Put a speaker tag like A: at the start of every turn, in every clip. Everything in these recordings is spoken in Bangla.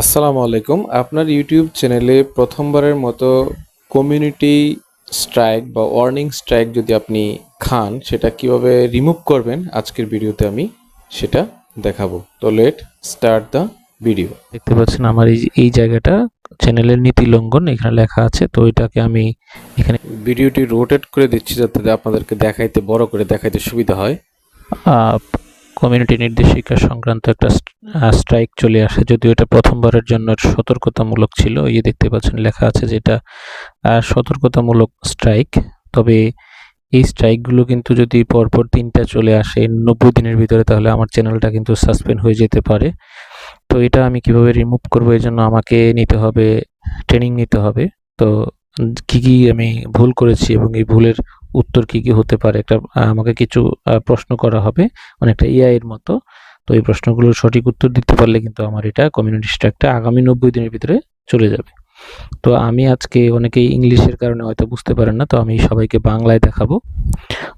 A: আসসালামু আলাইকুম। আপনার ইউটিউব চ্যানেলে প্রথমবারের মতো কমিউনিটি স্ট্রাইক বা ওয়ার্নিং স্ট্রাইক যদি আপনি খান সেটা কীভাবে রিমুভ করবেন আজকের ভিডিওতে আমি সেটা দেখাবো। তো লেট স্টার্ট দ্য ভিডিও
B: দেখতে পাচ্ছেন আমার এই এই জায়গাটা চ্যানেলের নীতি লঙ্ঘন এখানে লেখা আছে তো এটাকে আমি এখানে
A: ভিডিওটি রোটেট করে দিচ্ছি যাতে আপনাদেরকে দেখাইতে বড় করে দেখাইতে সুবিধা হয়।
B: কমিউনিটি নির্দেশিকা সংক্রান্ত একটা স্ট্রাইক চলে আসে। যদিও এটা প্রথমবারের জন্য সতর্কতামূলক ছিল, এই যে দেখতে পাচ্ছেন লেখা আছে যেটা সতর্কতামূলক স্ট্রাইক তবে এই স্ট্রাইকগুলো কিন্তু যদি পরপর তিনটা চলে আসে নব্বই দিনের ভিতরে, তাহলে আমার চ্যানেলটা কিন্তু সাসপেন্ড হয়ে যেতে পারে। তো এটা আমি কীভাবে রিমুভ করব এই জন্য আমাকে নিতে হবে ট্রেনিং নিতে হবে। তো কি কি আমি ভুল করেছি এবং এই ভুলের উত্তর কি কি হতে পারে? একটা আমাকে কিছু প্রশ্ন করা হবে। অনেকটা এআই এর মতো। তো এই প্রশ্নগুলোর সঠিক উত্তর দিতে পারলে কিন্তু আমার এটা কমিউনিটি স্ট্রাইকটা আগামী নব্বই দিনের ভিতরে চলে যাবে। তো আমি আজকে অনেকেই ইংলিশের কারণে হয়তো বুঝতে পারেন না, তো আমি সবাইকে বাংলায় দেখাবো।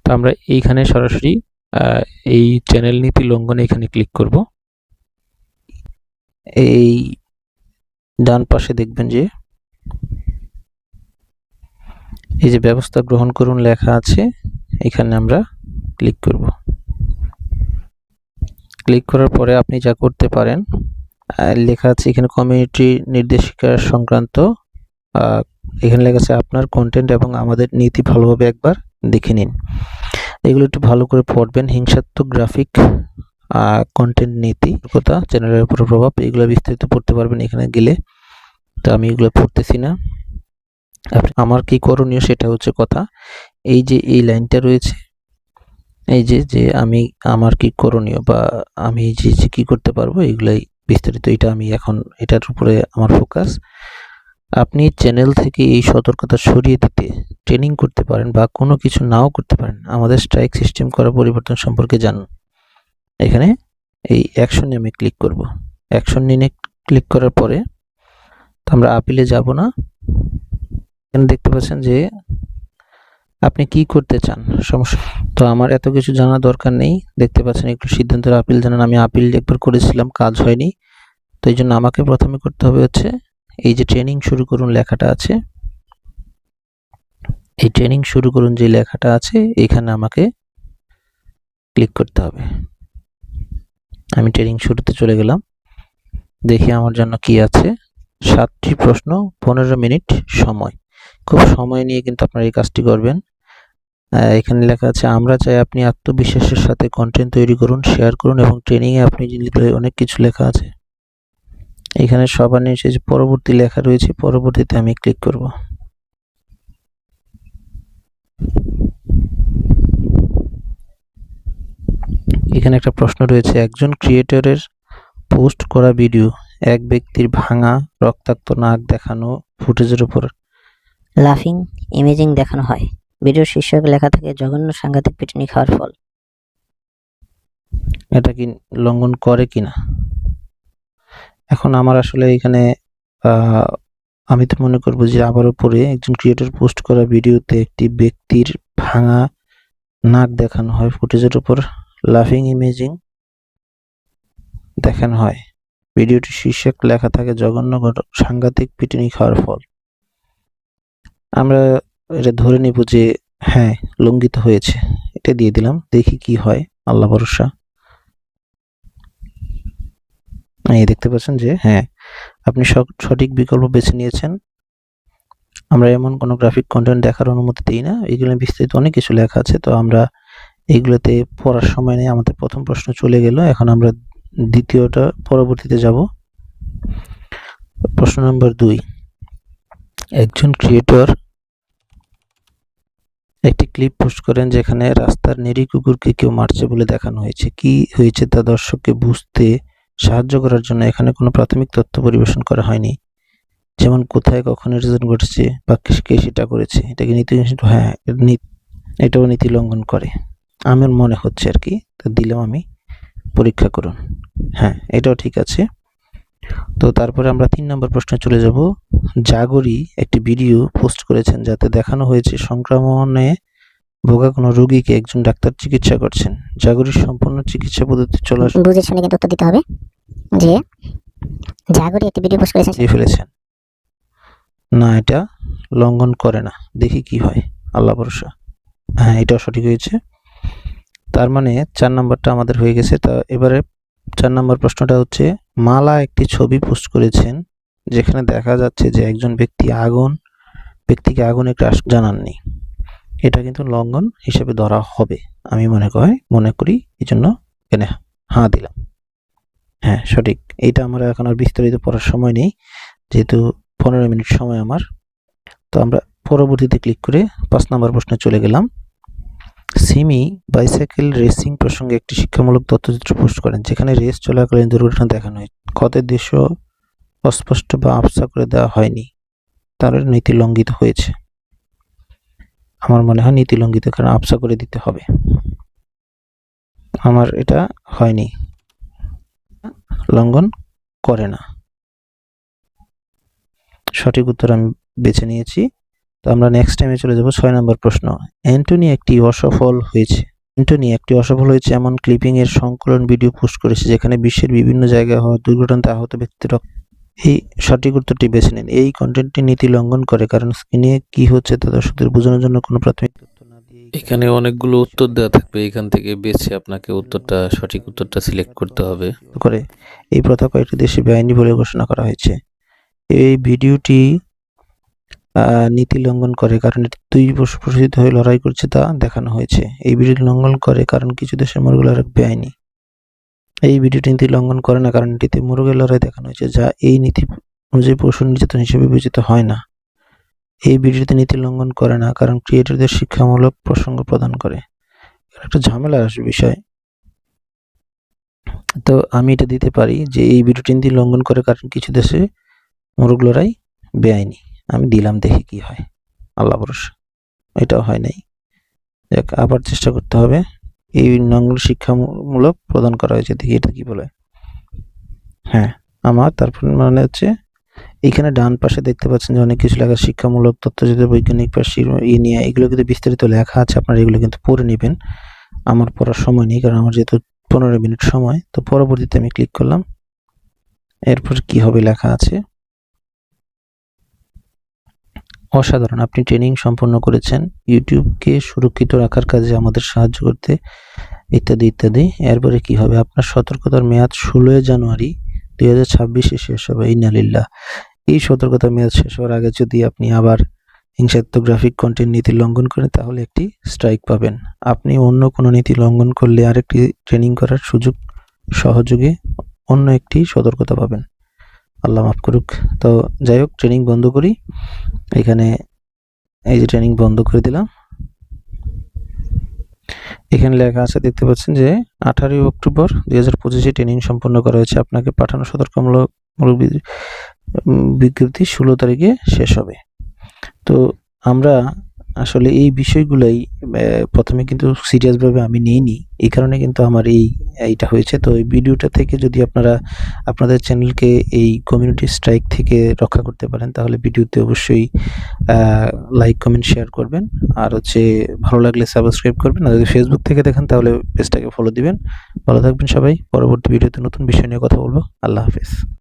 B: তো আমরা এইখানে সরাসরি এই চ্যানেল নীতি লঙ্ঘনে এখানে ক্লিক করব। এই ডান পাশে দেখবেন যে এই যে ব্যবস্থা গ্রহণ করুন লেখা আছে, এখানে আমরা ক্লিক করব। ক্লিক করার পরে আপনি যা করতে পারেন লেখা আছে এখানে কমিউনিটি নির্দেশিকা সংক্রান্ত এখানে লেখা আছে আপনার কন্টেন্ট এবং আমাদের নীতি ভালোভাবে একবার দেখে নিন। এগুলো একটু ভালো করে পড়বেন, হিংসাত্মক গ্রাফিক কন্টেন্ট নীতি, কথা চ্যানেলের উপর প্রভাব, এগুলো বিস্তারিত পড়তে পারবেন এখানে গেলে। তো আমি এগুলো পড়তেছি না। আমার কি করণীয় সেটা হচ্ছে কথা, এই যে এই লাইনটা রয়েছে, এই যে যে আমি, আমার কি করণীয় বা আমি যে যে কি করতে পারব, এগুলাই বিস্তারিত, এটা আমি এখন, এটার উপরে আমার ফোকাস আপনি চ্যানেল থেকে এই সতর্কতা সরিয়ে দিতে ট্রেনিং করতে পারেন বা কোনো কিছু নাও করতে পারেন, আমাদের স্ট্রাইক সিস্টেম করা পরিবর্তন সম্পর্কে জানুন। এখানে এই অ্যাকশনে আমি ক্লিক করব। অ্যাকশন নিয়ে ক্লিক করার পরে আমরা আপিলে যাব না এখানে দেখতে পাচ্ছেন যে আপনি কি করতে চান? সমস্যা। তো আমার এত কিছু জানা দরকার নেই। দেখতে পাচ্ছেন একটু সিদ্ধান্তের আপিল। জানান আমি আপিল একবার করেছিলাম, কাজ হয়নি। তো এই জন্য আমাকে প্রথমে করতে হবে হচ্ছে এই যে ট্রেনিং শুরু করুন লেখাটা আছে। এই ট্রেনিং শুরু করুন যে লেখাটা আছে, এখানে আমাকে ক্লিক করতে হবে। আমি ট্রেনিং শুরুতে চলে গেলাম। দেখি আমার জন্য কি আছে। সাতটি প্রশ্ন, পনেরো মিনিট সময়। খুব সময় নিয়ে কিন্তু আপনারা এই কাজটি করবেন। এখানে লেখা আছে, আমরা চাই আপনি আত্মবিশ্বাসের সাথে কন্টেন্ট তৈরি করুন শেয়ার করুন এবং ট্রেনিংয়ে আপনি অনেক কিছু লেখা আছে। এখানে সবার নিচে যে পরবর্তী লেখা রয়েছে, পরবর্তীতে আমি ক্লিক করব। এখানে একটা প্রশ্ন রয়েছে, একজন ক্রিয়েটরের পোস্ট করা ভিডিও এক ব্যক্তির ভাঙা, রক্তাক্ত নাক দেখানো ফুটেজের উপর
C: লাফিং, ইমেজিং দেখানো হয়। ভিডিওর শীর্ষক লেখা থাকে, জঘন্য সাংঘাতিক পিটুনি খাওয়ার ফল।
B: এটা কি লঙ্ঘন করে কিনা? এখন আমার আসলে এখানে আমি তো মনে করব যে আবারও পরে একজন ক্রিয়েটর পোস্ট করা ভিডিওতে একটি ব্যক্তির ভাঙা নাক দেখানো হয়, ফুটেজের উপর লাফিং, ইমেজিং দেখানো হয়। ভিডিওটি শীর্ষক লেখা থাকে, জঘন্য সাংঘাতিক পিটুনি খাওয়ার ফল। আমরা এটা ধরে নিব যে হ্যাঁ লঙ্ঘিত হয়েছে। এটা দিয়ে দিলাম, দেখি কি হয়। আল্লাহ ভরসা। এই দেখতে পাচ্ছেন যে হ্যাঁ আপনি সঠিক বিকল্প বেছে নিয়েছেন। আমরা এমন কোনো গ্রাফিক কন্টেন্ট দেখার অনুমতি দিই না। এগুলো বিস্তারিত অনেক কিছু লেখা আছে। তো আমরা এগুলোতে পড়ার সময় নেই আমাদের প্রথম প্রশ্ন চলে গেল। এখন আমরা দ্বিতীয়টা, পরবর্তীতে যাব। প্রশ্ন নম্বর দুই। একজন ক্রিয়েটর একটি ক্লিপ পোস্ট করেন যেখানে রাস্তার নিরীহ কুকুরকে কেউ মারছে বলে দেখানো হয়েছে। কি হয়েছে তা দর্শককে বুঝতে সাহায্য করার জন্য এখানে কোনো প্রাথমিক তথ্য পরিবেশন করা হয়নি। যেমন, কোথায় কখন নির্যাতন ঘটেছে বা কে- সেটা করেছে? এটাকে নীতি হ্যাঁ এটা এটাও নীতি লঙ্ঘন করে। আমার মনে হচ্ছে আর কি, তো দিলাম আমি। পরীক্ষা করুন। হ্যাঁ এটাও ঠিক আছে। তো তারপরে আমরা তিন নম্বর প্রশ্নে চলে যাব। জাগরি একটি ভিডিও পোস্ট করেছেন যাতে দেখানো হয়েছে সংক্রমণে ভোগা কোনো রোগীকে একজন ডাক্তার চিকিৎসা করছেন। জাগরির সম্পূর্ণ চিকিৎসা পদ্ধতি চলা
D: বুঝে শুনে কিন্তু উত্তর দিতে হবে যে
C: জাগরে একটি ভিডিও পোস্ট করেছেন।
B: ফেলেছেন। না এটা লঙ্ঘন করে না। দেখি কি হয়। আল্লাহ ভরসা। হ্যাঁ এটাও সঠিক হয়েছে। তার মানে চার নাম্বারটা আমাদের হয়ে গেছে। তা এবারে চার নাম্বার প্রশ্নটা হচ্ছে, মালা একটি ছবি পোস্ট করেছেন, যেখানে দেখা যাচ্ছে যে একজন ব্যক্তি আগুন, ব্যক্তিকে আগুনে ক্রাশ জানাননি। এটা কিন্তু লঙ্ঘন হিসেবে ধরা হবে, আমি মনে করি মনে করি এই জন্য এখানে হাঁ দিলাম। হ্যাঁ সঠিক। এইটা আমার এখন আর বিস্তারিত পড়ার সময় নেই, যেহেতু পনেরো মিনিট সময় আমার। তো আমরা পরবর্তীতে ক্লিক করে পাঁচ নম্বর প্রশ্নে চলে গেলাম। সিমি বাইসাইকেল রেসিং প্রসঙ্গে একটি শিক্ষামূলক তথ্যচিত্র পোস্ট করেন, যেখানে রেস চলাকালীন দুর্ঘটনা দেখানো হয়েছে। ক্ষতের দৃশ্য অস্পষ্ট বা আফসা করে দেওয়া হয়নি। তার নীতি লঙ্ঘিত হয়েছে। আমার মনে হয় নীতি লঙ্ঘিত, কারণ আফসা করে দিতে হবে। আমার এটা হয়নি। লঙ্ঘন করে না। সঠিক উত্তর আমি বেছে নিয়েছি। তো আমরা নেক্সট টাইমে চলে যাব ছয় নম্বর প্রশ্ন। অ্যান্টনি একটি অসফল হয়েছে। অ্যান্টনি একটি অসফল হয়েছে এমন ক্লিপিং এর সংকলন ভিডিও পোস্ট করেছে যেখানে বিশ্বের বিভিন্ন জায়গায় হওয়া দুর্ঘটনাতে আহত ব্যক্তির এই সঠিক উত্তরটি বেছে নিন। এই কন্টেন্টটি নীতি লঙ্ঘন করে কারণ স্ক্রিনে কি হচ্ছে তা দর্শকদের বোঝানোর জন্য কোনো প্রাথমিক তথ্য না দিয়ে
A: এখানে অনেকগুলো উত্তর দেওয়া থাকবে। এখান থেকে বেছে আপনাকে উত্তরটা সঠিক উত্তরটা সিলেক্ট করতে হবে।
B: করে এই প্রথা কয়েকটি দেশে বেআইনি বলে ঘোষণা করা হয়েছে। এই ভিডিওটি নীতি লঙ্ঘন করে, কারণ এটি দুই প্রসূত হয়ে লড়াই করছে তা দেখানো হয়েছে। এই ভিডিওটি লঙ্ঘন করে, কারণ কিছু দেশের মুরগের লড়াই বেআইনি। এই ভিডিওটি নীতি লঙ্ঘন করে না, কারণ এটিতে মুরগের লড়াই দেখানো হয়েছে, যা এই নীতি অনুযায়ী পশু নির্যাতন হিসেবে বিবেচিত হয় না। এই ভিডিওতে নীতি লঙ্ঘন করে না, কারণ ক্রিয়েটরদের শিক্ষামূলক প্রসঙ্গ প্রদান করে। একটা ঝামেলার বিষয়। তো আমি এটা দিতে পারি যে এই ভিডিওটি নীতি লঙ্ঘন করে, কারণ কিছু দেশে মোরগ লড়াই বেআইনি। আমি দিলাম, দেখি কি হয়। আল্লাহ ভরসা। এটাও হয় নাই। যাক, আবার চেষ্টা করতে হবে। এই নঙ্গল শিক্ষামূলক প্রদান করা হয়েছে। দেখি এটা কি বলে। হ্যাঁ আমার তারপর মানে হচ্ছে, এখানে ডান পাশে দেখতে পাচ্ছেন যে অনেক কিছু লেখা, শিক্ষামূলক তথ্যচিত্র বৈজ্ঞানিক পাশে ই নিয়ে এগুলো কিন্তু বিস্তারিত লেখা আছে। আপনারা এগুলো কিন্তু পড়ে নেবেন। আমার পড়ার সময় নেই, কারণ আমার যেহেতু পনেরো মিনিট সময়, তো পরবর্তীতে আমি ক্লিক করলাম। এরপর কি হবে লেখা আছে? অসাধারণ। আপনি ট্রেনিং সম্পন্ন করেছেন ইউটিউবকে সুরক্ষিত রাখার কাজে আমাদের সাহায্য করতে, ইত্যাদি ইত্যাদি। এরপরে কি হবে? আপনার সতর্কতার মেয়াদ ষোলোই জানুয়ারি দুই হাজার ছাব্বিশে শেষ হবে ইনালিল্লাহ এই সতর্কতার মেয়াদ শেষ হওয়ার আগে যদি আপনি আবার হিংসাত্মক গ্রাফিক কন্টেন্ট নীতি লঙ্ঘন করেন, তাহলে একটি স্ট্রাইক পাবেন। আপনি অন্য কোনো নীতি লঙ্ঘন করলে আরেকটি ট্রেনিং করার সুযোগ সহযোগে অন্য একটি সতর্কতা পাবেন। আল্লাহ মাফ করুক। তো যাই হোক ট্রেনিং বন্ধ করি। এখানে এই যে ট্রেনিং বন্ধ করে দিলাম। এখানে লেখা আছে, দেখতে পাচ্ছেন যে আঠারোই অক্টোবর দুই হাজার পঁচিশে ট্রেনিং সম্পন্ন করা হয়েছে। আপনাকে পাঠানো সতর্কমূলক মূলক বিজ্ঞপ্তি ষোলো তারিখে শেষ হবে। তো আমরা আসলে এই বিষয়গুলোই প্রথমে কিন্তু সিরিয়াসভাবে আমি নিইনি। এই কারণে কিন্তু আমার এই, এইটা হয়েছে। তো এই ভিডিওটা থেকে যদি আপনারা আপনাদের চ্যানেলকে এই কমিউনিটি স্ট্রাইক থেকে রক্ষা করতে পারেন, তাহলে ভিডিওতে অবশ্যই লাইক কমেন্ট শেয়ার করবেন। আর হচ্ছে ভালো লাগলে সাবস্ক্রাইব করবেন। আর যদি ফেসবুক থেকে দেখেন, তাহলে পেজটাকে ফলো দিবেন। ভালো থাকবেন সবাই। পরবর্তী ভিডিওতে নতুন বিষয় নিয়ে কথা বলব। আল্লাহ হাফেজ।